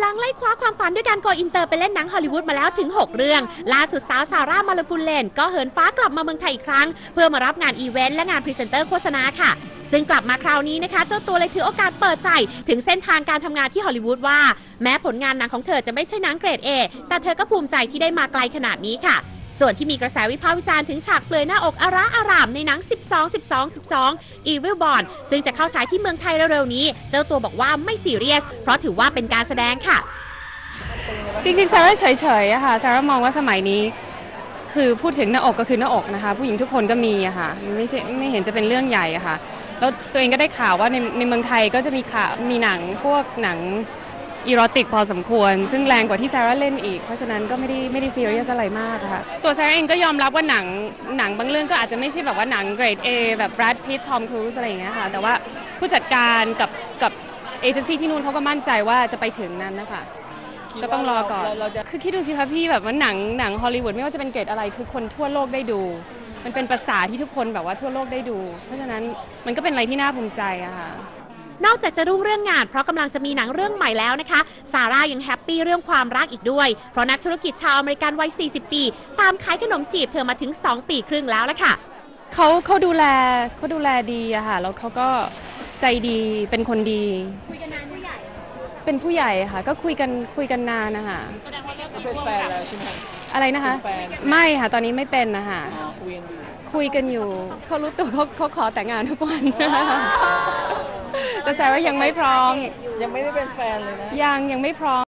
หลังไล่คว้าความฝันด้วยการโกอินเตอร์ไปเล่นหนังฮอลลีวูดมาแล้วถึง 6 เรื่อง ล่าสุดสาวซาร่ามาลกุลเลน ก็เหินฟ้ากลับมาเมืองไทยอีกครั้ง เพื่อมารับงานอีเวนต์และงานพรีเซนเตอร์โฆษณาค่ะ ซึ่งกลับมาคราวนี้นะคะ เจ้าตัวเลยถือโอกาสเปิดใจ ถึงเส้นทางการทำงานที่ฮอลลีวูดว่า แม้ผลงานหนังของเธอจะไม่ใช่หนังเกรดเอแต่เธอก็ภูมิใจที่ได้มาไกลขนาดนี้ค่ะ ส่วนที่มีกระแสวิพากษ์วิจารณ์ถึงฉากเปลือยหน้าอกอาระอารามในหนัง 12 12 12 Evil Born ซึ่งจะเข้าฉายที่เมืองไทยเร็วๆนี้ เจ้าตัวบอกว่าไม่ซีเรียส เพราะถือว่าเป็นการแสดงค่ะ จริงๆซาร่าเฉยๆอะค่ะซาร่ามองว่าสมัยนี้คือพูดถึงหน้าอกก็คือหน้าอกนะคะ ผู้หญิงทุกคนก็มีอะค่ะไม่ใช่ไม่เห็นจะเป็นเรื่องใหญ่อะค่ะแล้วตัวเองก็ได้ข่าวว่าในในเมืองไทยก็จะมีข่าวมีหนังพวกหนัง อีโรติกพอสมควร ซึ่งแรงกว่าที่ซาร่าเล่นอีก เพราะฉะนั้นก็ไม่ได้ไม่ได้ซีเรียสอะไรมากอะค่ะ ตัวซาร่าเองก็ยอมรับว่าหนังหนังบางเรื่องก็อาจจะไม่ใช่แบบว่าหนังเกรด A แบบแบรดพิตทอมครูซอะไรอย่างเงี้ยค่ะ แต่ว่าผู้จัดการกับกับเอเจนซี่ที่นู่นเขาก็มั่นใจว่าจะไปถึงนั้นนะคะก็ต้องรอก่อน คือคิดดูสิคะพี่แบบว่าหนังหนังฮอลลีวูดไม่ว่าจะเป็นเกรดอะไรคือคนทั่วโลกได้ดู มันเป็นภาษาที่ทุกคนแบบว่าทั่วโลกได้ดู เพราะฉะนั้นมันก็เป็นอะไรที่น่าภูมิใจอะค่ะ นอกจากจะรุ่งเรื่องงานเพราะกำลังจะมีหนังเรื่องใหม่แล้วนะคะซาร่ายังแฮปปี้เรื่องความรักอีกด้วย เพราะนักธุรกิจชาวอเมริกันวัย 40 ปี ตามขายขนมจีบเธอมาถึง 2 ปีครึ่งแล้วละค่ะเขาเขาดูแลเขาดูแลดีอะค่ะแล้วเขาก็ใจดีเป็นคนดี คุยกันนานผู้ใหญ่เป็นผู้ใหญ่ค่ะ ก็คุยกันคุยกันนานนะคะเป็นแฟนแล้วใช่ไหมอะไรนะคะเป็นแฟนไม่ค่ะตอนนี้ไม่เป็นนะคะอ๋อคุยกันอยู่คุยกันอยู่เขารู้ตัวเขาเขาขอแต่งงานทุกวัน แต่แซร่ายังไม่พร้อม ยังไม่ได้เป็นแฟนเลยนะ ยังยังไม่พร้อม